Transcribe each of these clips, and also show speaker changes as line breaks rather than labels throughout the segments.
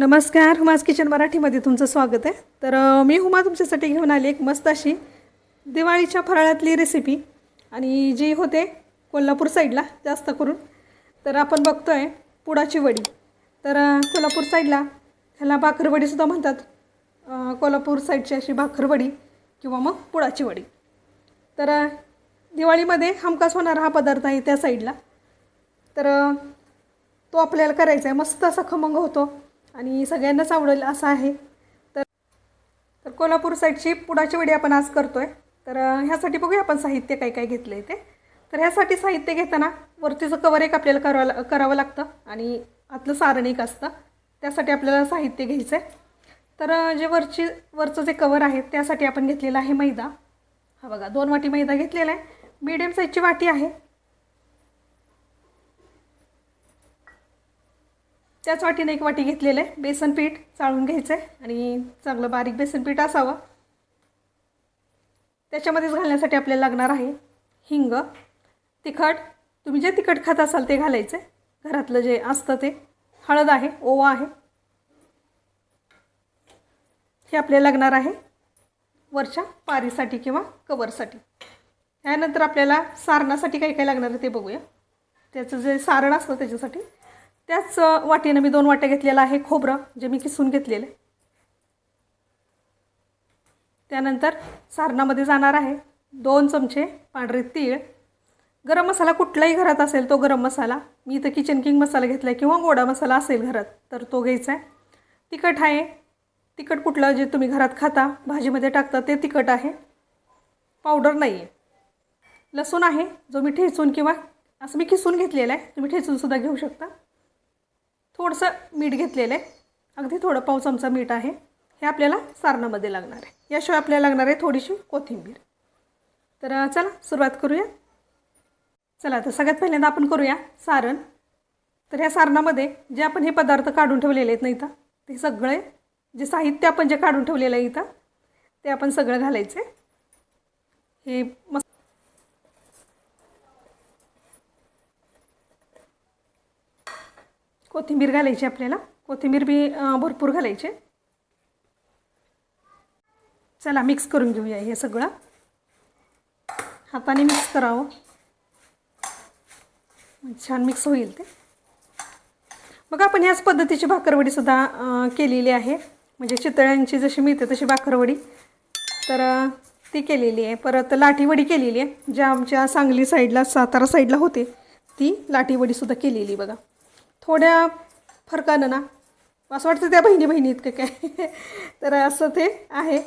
नमस्कार हुमाज किचन मराठीमध्ये तुमचं स्वागत आहे. तर मी हुमा तुमच्यासाठी घेऊन आली एक मस्त अशी दिवाळीच्या फराळातली रेसिपी आणि जी होते कोल्हापूर साईडला जास्त करून. तर आपण बघतो आहे पुडाची वडी. तर कोल्हापूर साईडला ह्याला भाकरवडीसुद्धा म्हणतात. कोल्हापूर साईडची अशी भाकरवडी किंवा मग पुडाची वडी. तर दिवाळीमध्ये हमखास होणारा हा पदार्थ आहे त्या साईडला. तर तो आपल्याला करायचा आहे. मस्त असा खमंग होतो. आणि सगळ्यांनाच आवडेल असं आहे. तर तर कोल्हापूर साईडची पुडाची वडी आपण आज करतो आहे तर ह्यासाठी बघूया आपण साहित्य काय काय घेतलं आहे ते. तर ह्यासाठी साहित्य घेताना वरतीचं कवर एक आपल्याला करावं करावं लागतं आणि आतलं सारण एक असतं. त्यासाठी आपल्याला साहित्य घ्यायचं आहे तर जे वरची वरचं जे कवर आहे त्यासाठी आपण घेतलेलं आहे मैदा. हा बघा दोन वाटी मैदा घेतलेला आहे. मीडियम साईजची वाटी आहे. त्याच वाटीने एक वाटी घेतलेलं आहे. बेसन पीठ चाळून घ्यायचं आहे आणि चांगलं बारीक बेसन पीठ असावं. त्याच्यामध्येच घालण्यासाठी आपल्याला लागणार आहे हिंग तिखट. तुम्ही जे तिखट खात असाल ते घालायचं आहे घरातलं जे असतं ते. हळद आहे ओवा आहे. हे आपल्याला लागणार आहे वरच्या पारीसाठी किंवा कवरसाठी. त्यानंतर आपल्याला सारणासाठी काय काय लागणार आहे ते बघूया. त्याचं जे सारण असतं त्याच्यासाठी त्याच वाटेनं वाटीनं मी दोन वाट्या घेतलेलं आहे खोबरं जे मी किसून घेतलेलं आहे. त्यानंतर सारणामध्ये जाणार आहे दोन चमचे पांढरे तीळ. गरम मसाला कुठलाही घरात असेल तो गरम मसाला. मी इथं किचन किंग मसाला घेतला आहे किंवा गोडा मसाला असेल घरात तर तो घ्यायचा आहे. तिखट आहे. तिखट कुठलं जे तुम्ही घरात खाता भाजीमध्ये टाकता ते तिखट आहे. पावडर नाही आहे लसूण आहे जो मी ठेचून किंवा असं मी किसून घेतलेला आहे. तुम्ही ठेचूनसुद्धा घेऊ शकता. थोडंसं मीठ घेतलेलं आहे. अगदी थोडं पाव चमचा मीठ आहे. हे आपल्याला सारणामध्ये लागणार आहे. याशिवाय आपल्याला लागणार आहे थोडीशी कोथिंबीर. तर चला सुरुवात करूया. चला तर सगळ्यात पहिल्यांदा आपण करूया सारण. तर ह्या सारणामध्ये जे आपण हे पदार्थ काढून ठेवलेले आहेत ना इथं ते सगळे जे साहित्य आपण जे काढून ठेवलेलं आहे इथं ते आपण सगळं घालायचं आहे हे मस्त कोथिंबीर घालायची आपल्याला. कोथिंबीर बी भरपूर घालायची. चला मिक्स करून घेऊया हे सगळं. हाताने मिक्स करावं. छान मिक्स होईल ते. बघा आपण ह्याच पद्धतीची भाकरवडीसुद्धा केलेली आहे. म्हणजे चितळ्यांची जशी मिळते तशी भाकरवडी. तर ती केलेली आहे. परत लाठीवडी केलेली आहे. ज्या आमच्या सांगली साईडला सातारा साईडला होते ती लाठीवडीसुद्धा केलेली बघा. थोड्या फरकानं ना असं वाटतं त्या बहिणी बहिणी इतकं काय. तर असं ते आहे.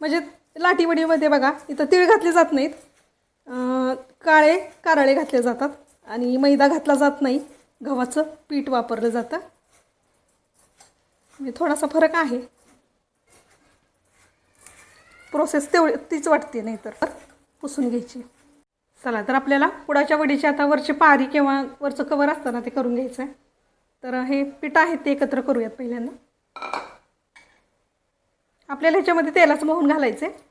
म्हणजे लाटीवडीमध्ये बघा इथं तिळ घातले जात नाहीत. काळे कारळे घातले जातात आणि मैदा घातला जात नाही. गव्हाचं पीठ वापरलं जातं. म्हणजे थोडासा फरक आहे. प्रोसेस तेवढी तीच वाटते नाही तर पुसून घ्यायची. चला तर आपल्याला पुडाच्या वडीची आता वरची पारी किंवा वरचं कवर असताना ते करून घ्यायचं आहे तर हे पीठ आहेत ते एकत्र करूयात पहिल्यांदा. आपल्याला ह्याच्यामध्ये तेलाचं मोहन घालायचं आहे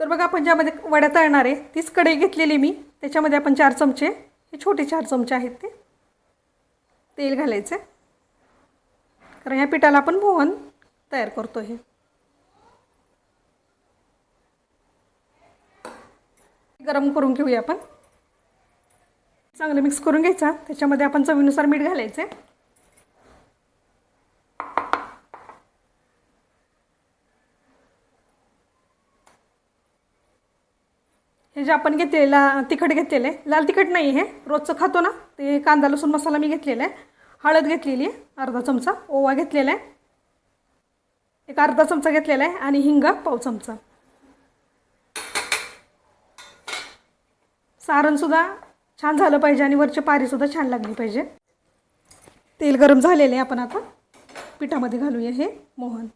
तर बघा आपण ज्यामध्ये वड्या तळणार आहे तीच कढई घेतलेली मी. त्याच्यामध्ये आपण चार चमचे हे छोटे चार चमचे आहेत ते. तेल घालायचे कारण ह्या पिठाला आपण मोहन तयार करतो हे. गरम करून घेऊया आपण. चांगलं मिक्स करून घ्यायचा. त्याच्यामध्ये आपण चवीनुसार मीठ घालायचं हे जे आपण घेतलेला तिखट घेतलेलं आहे लाल तिखट नाही हे रोजचं खातो ना ते कांदा लसूण मसाला मी घेतलेला आहे. हळद घेतलेली आहे अर्धा चमचा. ओवा घेतलेला आहे. एक अर्धा चमचा घेतलेला आहे आणि हिंग पाव चमचा. सारणसुद्धा छान झालं पाहिजे आणि वरचे पारीसुद्धा छान लागली पाहिजे. तेल गरम झालेलं आहे आपण आता. पिठामध्ये घालूया हे मोहन.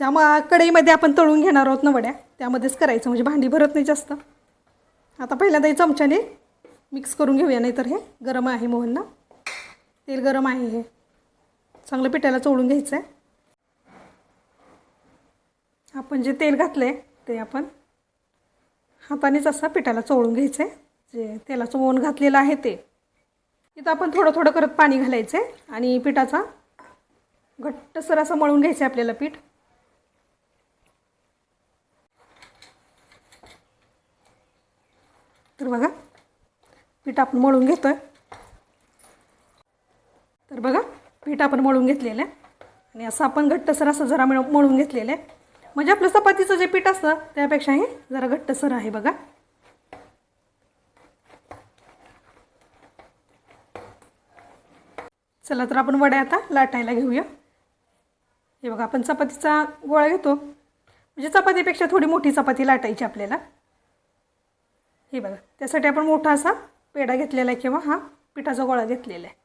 ज्या मग कढईमध्ये आपण तळून घेणार आहोत ना वड्या त्यामध्येच करायचं म्हणजे भांडी भरत नाही जास्त. आता पहिल्यांदा हे चमच्याने मिक्स करून घेऊया नाहीतर हे गरम आहे मोहनना तेल गरम आहे हे. चांगलं पिठाला चोळून घ्यायचं आहे आपण जे तेल घातलं आहे ते आपण हातानेच असं पिठाला चोळून घ्यायचं आहे जे तेलाचं ओन घातलेलं आहे ते. इथं आपण थोडं थोडं करत पाणी घालायचं आहे आणि पिठाचा घट्टसर असं मळून घ्यायचं आहे आपल्याला पीठ. तर बघा पीठ आपण मळून घेतो आहे तर बघा पीठ आपण मळून घेतलेलं आहे. आणि असं आपण घट्टसर असं जरा मिळ मळून घेतलेलं आहे. म्हणजे आपलं चपातीचं जे पीठ असतं त्यापेक्षा हे जरा घट्टसर आहे बघा. चला तर आपण वड्या आता लाटायला घेऊया. हे बघा आपण चपातीचा गोळा घेतो. म्हणजे चपातीपेक्षा थोडी मोठी चपाती लाटायची आपल्याला. हे बघा त्यासाठी आपण मोठा असा पेढा घेतलेला आहे किंवा हा पिठाचा गोळा घेतलेला आहे.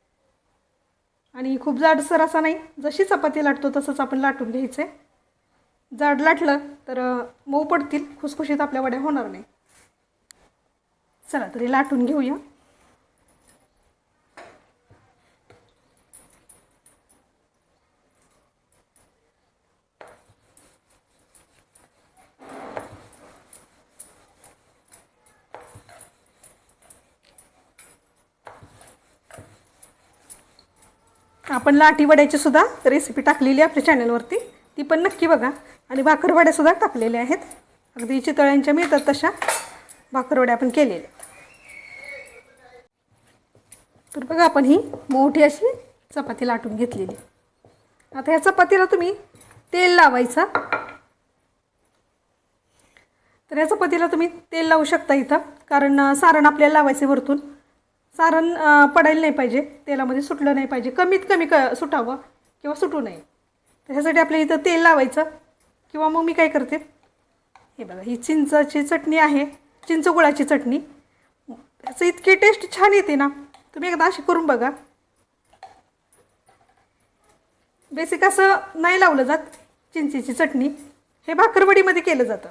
आणि खूप जाडसर असा नाही जशी चपाती लाटतो तसंच आपण लाटून घ्यायचं आहे जाड लाटलं तर मऊ पडतील. खुसखुशीत आपल्या वड्या होणार नाही. चला तरी लाटून घेऊया. आपण लाटी वड्याची सुद्धा रेसिपी टाकलेली आपल्या चॅनलवरती ती पण नक्की बघा. आणि भाकरवड्यासुद्धा टाकलेल्या आहेत. अगदी चितळ्यांच्या मिळतात तशा भाकरवड्या आपण केलेल्या. तर बघा आपण ही मोठी अशी चपाती लाटून घेतलेली. आता ह्या चपातीला तुम्ही तेल लावायचं. तर या चपातीला तुम्ही तेल लावू शकता इथं. कारण सारण आपल्याला लावायचे वरतून. सारण पडायला नाही पाहिजे. तेलामध्ये सुटलं नाही पाहिजे. कमीत कमी क सुटावं किंवा सुटू नये. त्याच्यासाठी आपल्या इथं तेल लावायचं. किंवा मग मी काय करते? हे बघा ही चिंचाची चटणी आहे. चिंच गुळाची चटणी. त्याचं इतकी टेस्ट छान येते ना. तुम्ही एकदा अशी करून बघा. बेसिक असं नाही लावलं जात चिंचेची चटणी. हे भाकरवडीमध्ये केलं जातं.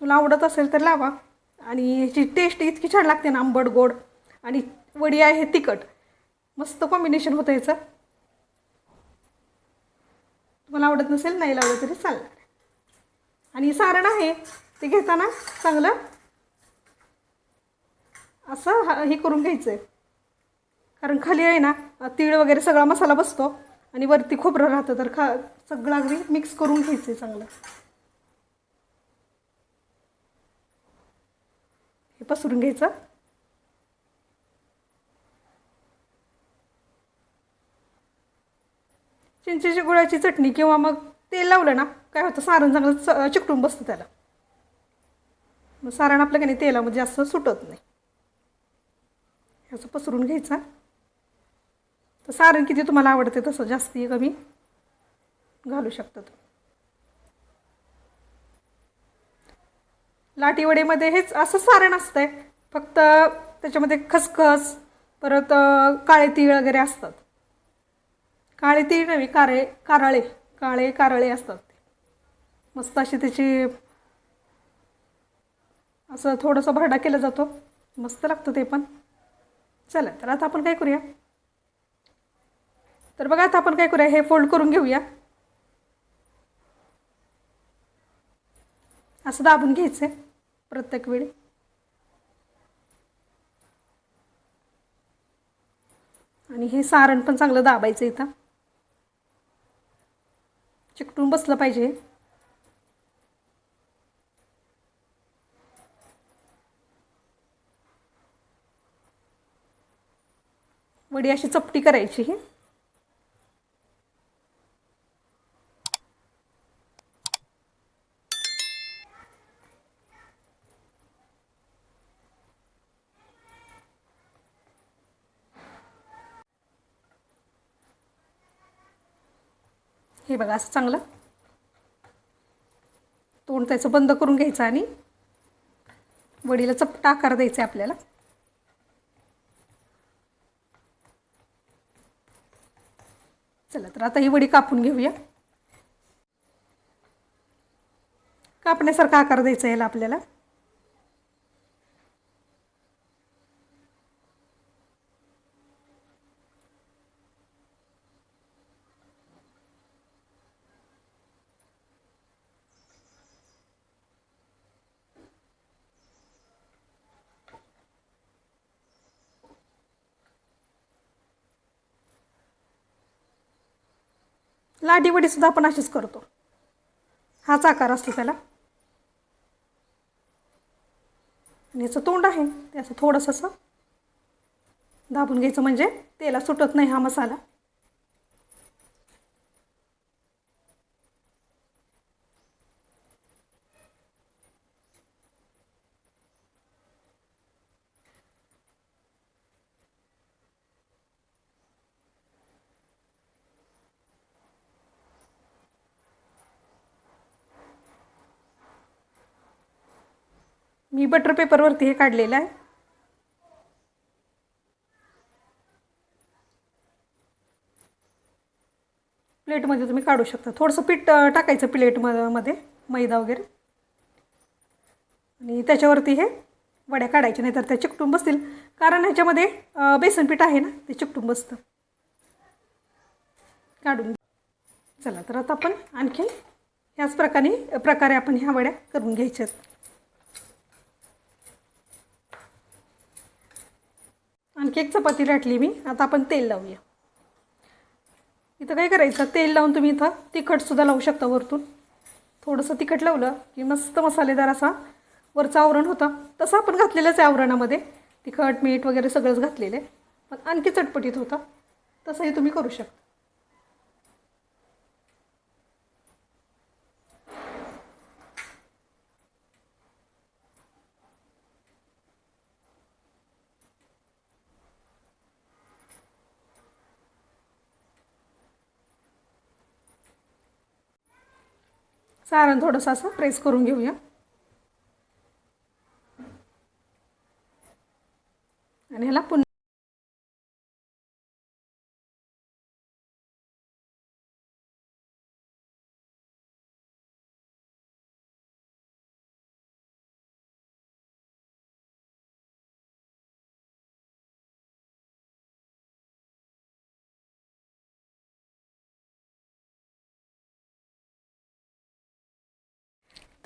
तुला आवडत असेल तर लावा. आणि ह्याची टेस्ट इतकी छान लागते ना आंबट गोड. आणि वडी आहे तिखट. मस्त कॉम्बिनेशन होतं याचं तुम्हाला आवडत नसेल नाही लावलं तरी चालणार. आणि सारण आहे ते घेताना चांगलं असं हा- हे करून घ्यायचं आहे कारण खाली आहे ना तीळ वगैरे सगळा मसाला बसतो आणि वरती खोबरं राहतं तर खा सगळं अगदी मिक्स करून घ्यायचं आहे चांगलं. हे पसरून घ्यायचं. चिंचेची गुळाची चटणी किंवा मग तेल लावलं ना काय होतं सारण चांगलं च- चिकटून बसतं त्याला. मग सारण आपलं काही तेलामध्ये जास्त सुटत नाही. असं पसरून घ्यायचा. तर सारण किती तुम्हाला आवडते तसं जास्ती कमी घालू शकता तुम्ही. हेच असं सारण असतंय फक्त त्याच्यामध्ये खसखस परत काळे तीळ वगैरे असतात. काळे ती नव्हे कारे कारळे. काळे कारळे असतात ते. मस्त अशी त्याची असं थोडंसं भरडा केला जातो. मस्त लागतं ते पण. चला तर आता आपण काय करूया? तर बघा आता आपण काय करूया? हे फोल्ड करून घेऊया. असं दाबून घ्यायचं आहे प्रत्येक वेळी. आणि हे सारण पण चांगलं दाबायचं इथं. चिकटून बसलं पाहिजे. वडी अशी चपटी करायची. हे बघा असं चांगलं. तोंड त्याचं बंद करून घ्यायचं आणि वडीला चपटा आकार द्यायचा आहे आपल्याला. चला तर आता ही वडी कापून घेऊया. कापण्यासारखा आकार द्यायचा याला आपल्याला. लाडीवडीसुद्धा आपण अशीच करतो. हाच आकार असतो त्याला. आणि याचं तोंड आहे. ते असं थोडंसं असं दाबून घ्यायचं म्हणजे तेला सुटत नाही हा मसाला. मी बटर पेपरवरती हे काढलेलं आहे. प्लेटमध्ये तुम्ही काढू शकता. थोडंसं पीठ टाकायचं प्लेटमध्ये मध्ये मैदा वगैरे. आणि त्याच्यावरती हे वड्या काढायच्या नाही तर त्या चिकटून बसतील. कारण ह्याच्यामध्ये बेसन पीठ आहे ना ते चिकटून बसतं. काढून चला तर आता आपण आणखी ह्याच प्रकारे प्रकारे आपण ह्या वड्या करून घ्यायच्यात. केकचं एक चपाती लाटली मी. आता आपण तेल लावूया. इथं काय करायचं? तेल लावून तुम्ही इथं तिखटसुद्धा लावू शकता वरतून. थोडंसं तिखट लावलं की मस्त मसालेदार असा वरचं आवरण होतं. तसं आपण घातलेलंच आहे आवरणामध्ये. तिखट मीठ वगैरे सगळंच घातलेलं आहे. पण आणखी चटपटीत होतं. तसंही तुम्ही करू शकता. सारण थोडंसं असं प्रेस करून घेऊया.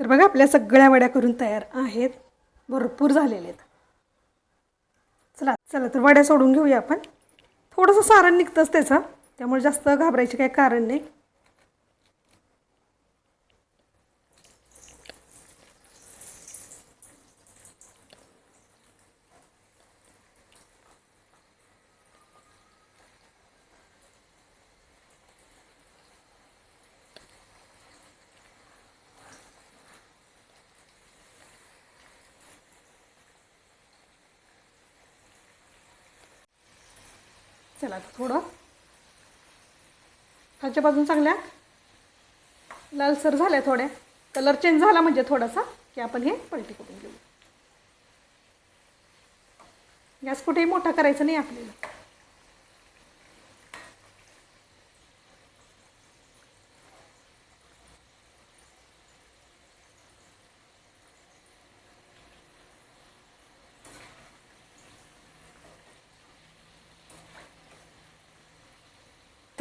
तर बघा आपल्या सगळ्या वड्या करून तयार आहेत. भरपूर झालेले आहेत. चला चला तर वड्या सोडून घेऊया आपण. थोडंसं सारण निघतंच त्याचं. त्यामुळे जास्त घाबरायचे काही कारण नाही. चला थोडं. खालच्या बाजून चांगल्या. लालसर झाल्या थोड्या. कलर चेंज झाला म्हणजे थोडासा की आपण हे पलटी करून घेऊ. गॅस कुठेही मोठा करायचा नाही आपल्याला.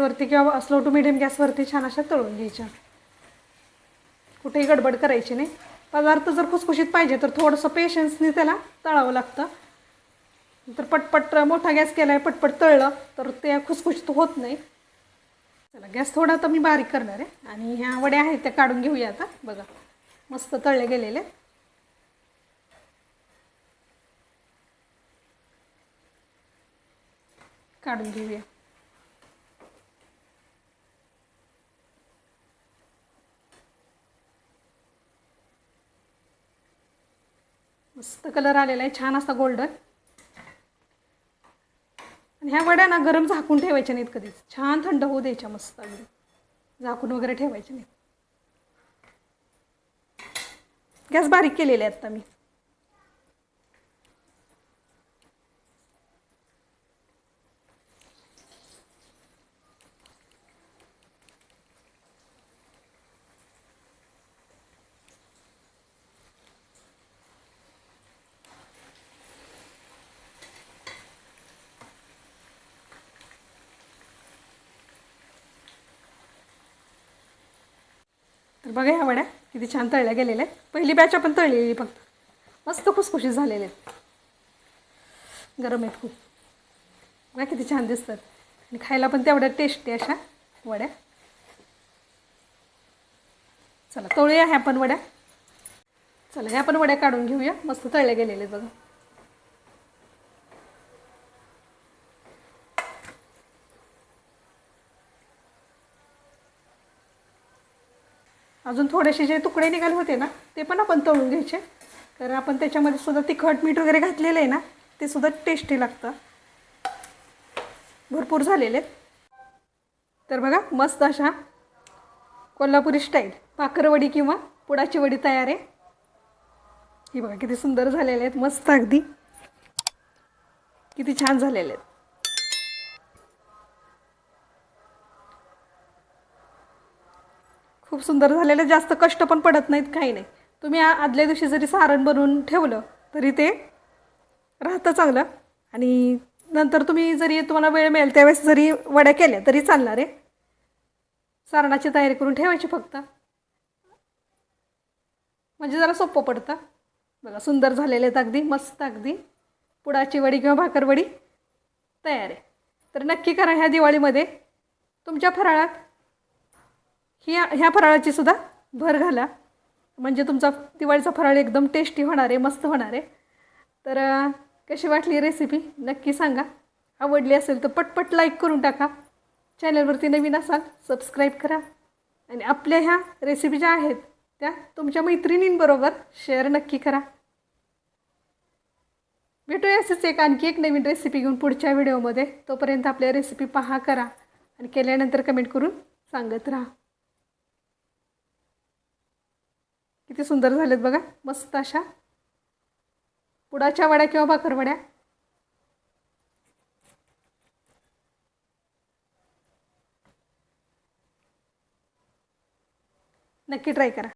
वरती किंवा स्लो टू मिडियम गॅसवरती छान अशा तळून घ्यायच्या. कुठेही गडबड करायची नाही. पदार्थ जर खुसखुशीत पाहिजे तर थोडंसं पेशन्सनी त्याला तळावं लागतं. तर पटपट मोठा गॅस केला आहे पटपट तळलं तर ते खुसखुशीत होत नाही. चला गॅस थोडा आता मी बारीक करणार आहे. आणि ह्या वड्या आहेत त्या काढून घेऊया आता. बघा मस्त तळले गेलेले. काढून घेऊया. मस्त कलर आलेला आहे छान असा गोल्डन. आणि ह्या वड्या ना गरम झाकून ठेवायच्या नाहीत कधीच. छान थंड होऊ द्यायच्या मस्त अगदी. झाकून वगैरे ठेवायच्या नाहीत. गॅस बारीक केलेले आहेत आता मी. तर बघा ह्या वड्या किती छान तळल्या गेलेल्या पहिली बॅच आपण तळलेली फक्त. मस्त खुसखुशीत झालेले गरम आहेत खूप. बघा किती छान दिसतात. आणि खायला पण तेवढ्या टेस्टी अशा वड्या. चला तळूया ह्या पण वड्या. चला ह्या पण वड्या काढून घेऊया. मस्त तळल्या गेलेल्या बघा. अजून थोडेसे जे तुकडे निघाले होते ना ते पण आपण तळून घ्यायचे. कारण आपण त्याच्यामध्ये सुद्धा तिखट मीठ वगैरे घातलेलं आहे ना ते सुद्धा टेस्टी लागतं. भरपूर झालेले आहेत. तर बघा मस्त अशा कोल्हापुरी स्टाईल भाकरवडी किंवा पुडाची वडी तयार आहे. ही बघा किती सुंदर झालेले आहेत. मस्त अगदी. किती छान झालेले आहेत. खूप सुंदर झालेले जास्त कष्ट पण पडत नाहीत काही नाही. तुम्ही आदल्या दिवशी जरी सारण बनवून ठेवलं तरी ते राहतं चांगलं. आणि नंतर तुम्ही जरी तुम्हाला वेळ मिळेल त्यावेळेस जरी वड्या केल्या तरी चालणार आहे. सारणाची तयारी करून ठेवायची फक्त. म्हणजे जरा सोपं पडतं. बघा सुंदर झालेले आहेत अगदी मस्त अगदी. पुडाची वडी किंवा भाकरवडी तयार आहे. तर नक्की करा ह्या दिवाळीमध्ये. तुमच्या फराळात ही ह्या फराळाची सुद्धा भर घाला. म्हणजे तुमचा दिवाळीचा फराळ एकदम टेस्टी होणार आहे मस्त होणार आहे. तर कशी वाटली रेसिपी नक्की सांगा. आवडली असेल तर पटपट लाईक करून टाका. चॅनलवरती नवीन असाल सबस्क्राईब करा. आणि आपल्या ह्या रेसिपी ज्या आहेत त्या तुमच्या मैत्रिणींबरोबर शेअर नक्की करा. भेटूया असेच एक आणखी एक नवीन रेसिपी घेऊन पुढच्या व्हिडिओमध्ये तोपर्यंत आपल्या रेसिपी पहा करा. आणि केल्यानंतर कमेंट करून सांगत राहा. किती सुंदर झालेत बघा. मस्त अशा. पुडाच्या वड्या किंवा भाकरवड्या नक्की ट्राय करा.